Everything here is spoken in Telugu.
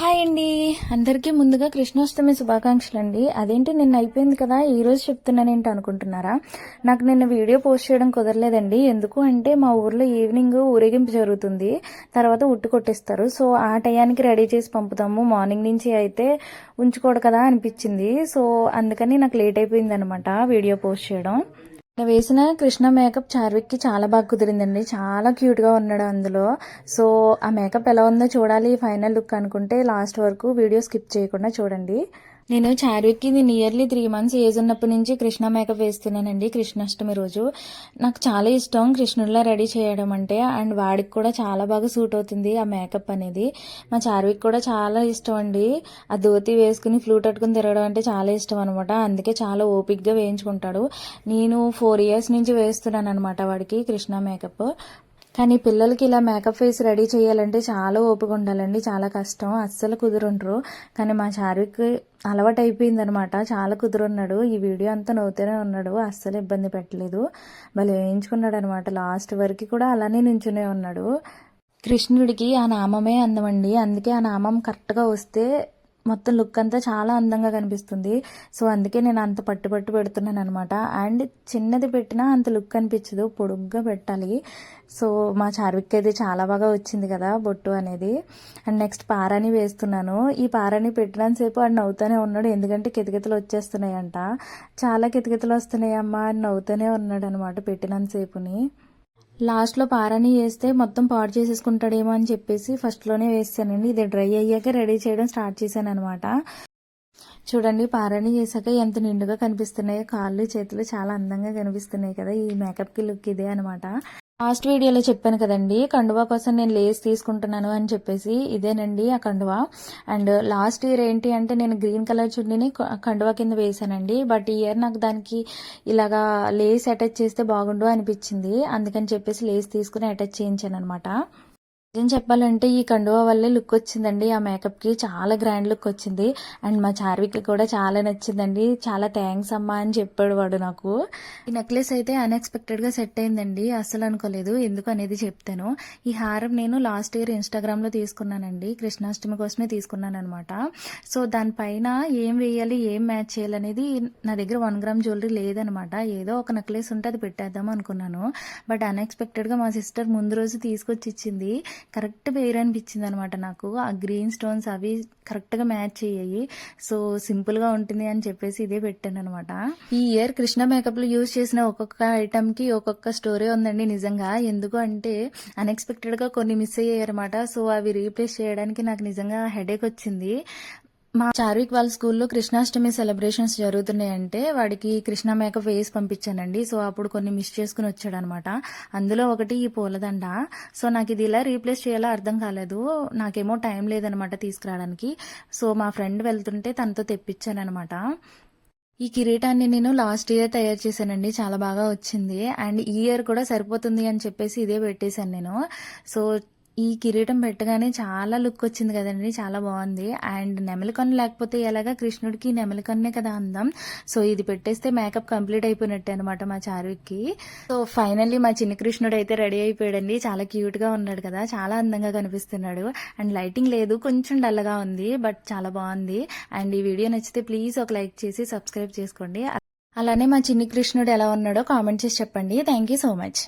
హాయ్ అండి. అందరికీ ముందుగా కృష్ణాష్టమి శుభాకాంక్షలు అండి అదేంటి నిన్న అయిపోయింది కదా? ఈ రోజు చెప్తున్నానేంటి అనుకుంటున్నారా? నాకు నిన్న వీడియో పోస్ట్ చేయడం కుదరలేదండి. ఎందుకు అంటే మా ఊర్లో ఈవినింగ్ ఊరేగింపు జరుగుతుంది. తర్వాత ఉట్టు కొట్టేస్తారు. సో ఆ టయానికి రెడీ చేసి పంపుతాము. మార్నింగ్ నుంచి అయితే ఉంచుకోడు కదా అనిపించింది. సో అందుకని నాకు లేట్ అయిపోయింది అనమాట వీడియో పోస్ట్ చేయడం. నేను వేసిన కృష్ణ మేకప్ చార్విక్కి చాలా బాగా కుదిరిందండి. చాలా క్యూట్గా ఉన్నాడు అందులో. సో ఆ మేకప్ ఎలా ఉందో చూడాలి ఫైనల్ లుక్ అనుకుంటే లాస్ట్ వరకు వీడియో స్కిప్ చేయకుండా చూడండి. నేను చారుకి నేను ఇయర్లీ త్రీ మంత్స్ ఏజ్ ఉన్నప్పటి నుంచి కృష్ణ మేకప్ వేస్తున్నానండి. కృష్ణాష్టమి రోజు. నాకు చాలా ఇష్టం కృష్ణుడిలా రెడీ చేయడం అంటే అండ్ వాడికి కూడా చాలా బాగా సూట్ అవుతుంది ఆ మేకప్ అనేది. మా చార్విక్ కూడా చాలా ఇష్టం అండి. ఆ ధోతి వేసుకుని ఫ్లూట్ అట్టుకుని తిరగడం అంటే చాలా ఇష్టం అనమాట అందుకే చాలా ఓపిక్గా వేయించుకుంటాడు. నేను ఫోర్ ఇయర్స్ నుంచి వేస్తున్నాను అనమాట వాడికి కృష్ణ మేకప్ కానీ పిల్లలకి ఇలా మేకప్ ఫేస్ రెడీ చేయాలంటే చాలా ఓపిక ఉండాలండి చాలా కష్టం. అస్సలు కుదురుండ్రు. కానీ మా చార్విక్ అలవాటు అయిపోయింది అనమాట చాలా కుదురున్నాడు. ఈ వీడియో అంతా నవ్వుతూనే ఉన్నాడు. అస్సలు ఇబ్బంది పెట్టలేదు. భలే వేయించుకున్నాడు అనమాట లాస్ట్ వరకు కూడా అలానే నించునే ఉన్నాడు. కృష్ణుడికి ఆ నామమే అందమండి. అందుకే ఆ నామం కరెక్ట్గా వస్తే మొత్తం లుక్ అంతా చాలా అందంగా కనిపిస్తుంది. సో అందుకే నేను అంత పట్టు పట్టు పెడుతున్నాను అనమాట అండ్ చిన్నది పెట్టినా అంత లుక్ అనిపించదు. పొడుగ్గా పెట్టాలి. సో మా చార్విక్ అయితే చాలా బాగా వచ్చింది కదా బొట్టు అనేది. అండ్ నెక్స్ట్ పారాని వేస్తున్నాను. ఈ పారాని పెట్టినంతసేపు ఆడు నవ్వుతూనే ఉన్నాడు. ఎందుకంటే కితకితలు వచ్చేస్తున్నాయంట. చాలా కితకితలు వస్తున్నాయమ్మా అని నవ్వుతూనే ఉన్నాడు అనమాట పెట్టినంతసేపుని లాస్ట్లో పారాని వేస్తే మొత్తం పాడు చేసేసుకుంటాడేమో అని చెప్పేసి ఫస్ట్లోనే వేస్తానండి. ఇది డ్రై అయ్యాక రెడీ చేయడం స్టార్ట్ చేశాను అనమాట చూడండి పారాణి చేశాక ఎంత నిండుగా కనిపిస్తున్నాయో. కాళ్ళు చేతులు చాలా అందంగా కనిపిస్తున్నాయి కదా. ఈ మేకప్కి లుక్ ఇదే అనమాట లాస్ట్ వీడియోలో చెప్పాను కదండి కండువా కోసం నేను లేస్ తీసుకుంటున్నాను అని చెప్పేసి ఇదేనండి ఆ కండువా. అండ్ లాస్ట్ ఇయర్ ఏంటి అంటే నేను గ్రీన్ కలర్ చున్నీని కండువా కింద వేశానండి బట్ ఈ ఇయర్ నాకు దానికి ఇలాగా లేస్ అటాచ్ చేస్తే బాగుండు అనిపించింది. అందుకని చెప్పేసి లేస్ తీసుకుని అటాచ్ చేయించాను అనమాట నిజం చెప్పాలంటే ఈ కండువా వల్లే లుక్ వచ్చిందండి. ఆ మేకప్కి చాలా గ్రాండ్ లుక్ వచ్చింది. అండ్ మా చార్విక్కి కూడా చాలా నచ్చిందండి. చాలా థ్యాంక్స్ అమ్మా అని చెప్పాడు వాడు నాకు. ఈ నెక్లెస్ అయితే అన్ఎక్స్పెక్టెడ్గా సెట్ అయిందండి. అస్సలు అనుకోలేదు. ఎందుకు అనేది చెప్తాను. ఈ హారం నేను లాస్ట్ ఇయర్ ఇన్స్టాగ్రామ్లో తీసుకున్నానండి. కృష్ణాష్టమి కోసమే తీసుకున్నాను అనమాట సో దానిపైన ఏం వేయాలి ఏం మ్యాచ్ చేయాలనేది నా దగ్గర వన్ గ్రామ్ జ్యువెలరీ లేదనమాట ఏదో ఒక నెక్లెస్ ఉంటే అది పెట్టేద్దాం అనుకున్నాను. బట్ అన్ఎక్స్పెక్టెడ్గా మా సిస్టర్ ముందు రోజు తీసుకొచ్చి ఇచ్చింది. కరెక్ట్ పేరు అనిపించింది అనమాట నాకు. ఆ గ్రీన్ స్టోన్స్ అవి కరెక్ట్గా మ్యాచ్ అయ్యాయి. సో సింపుల్గా ఉంటుంది అని చెప్పేసి ఇదే పెట్టాను అనమాట ఈ ఇయర్ కృష్ణ మేకప్లో యూజ్ చేసిన ఒక్కొక్క ఐటమ్కి ఒక్కొక్క స్టోరీ ఉందండి నిజంగా. ఎందుకు అంటే అన్ఎక్స్పెక్టెడ్గా కొన్ని మిస్ అయ్యాయి అనమాట సో అవి రీప్లేస్ చేయడానికి నాకు నిజంగా హెడేక్ వచ్చింది. మా చార్విక్ వాళ్ళ స్కూల్లో కృష్ణాష్టమి సెలబ్రేషన్స్ జరుగుతున్నాయంటే వాడికి కృష్ణ మేకప్ వేసి పంపించానండి. సో అప్పుడు కొన్ని మిస్ చేసుకుని వచ్చాడు అనమాట అందులో ఒకటి ఈ పూలదండ. సో నాకు ఇది ఇలా రీప్లేస్ చేయాలో అర్థం కాలేదు. నాకేమో టైం లేదనమాట తీసుకురావడానికి. సో మా ఫ్రెండ్ వెళ్తుంటే తనతో తెప్పించాను అనమాట ఈ కిరీటాన్ని నేను లాస్ట్ ఇయర్ తయారు చేశానండి. చాలా బాగా వచ్చింది. అండ్ ఈ ఇయర్ కూడా సరిపోతుంది అని చెప్పేసి ఇదే పెట్టేశాను నేను. సో ఈ కిరీటం పెట్టగానే చాలా లుక్ వచ్చింది కదండి చాలా బాగుంది. అండ్ నెమలికొన్న లేకపోతే ఎలాగా కృష్ణుడికి నెమలికొన్నే కదా అందం. సో ఇది పెట్టేస్తే మేకప్ కంప్లీట్ అయిపోయినట్టే అనమాట మా చారుకి. సో ఫైనల్లీ మా చిన్న కృష్ణుడు అయితే రెడీ అయిపోయాడండి. చాలా క్యూట్గా ఉన్నాడు కదా చాలా అందంగా కనిపిస్తున్నాడు. అండ్ లైటింగ్ లేదు కొంచెం డల్గా ఉంది బట్ చాలా బాగుంది. అండ్ ఈ వీడియో నచ్చితే ప్లీజ్ ఒక లైక్ చేసి సబ్స్క్రైబ్ చేసుకోండి. అలానే మా చిన్ని కృష్ణుడు ఎలా ఉన్నాడో కామెంట్ చేసి చెప్పండి. Thank you so much.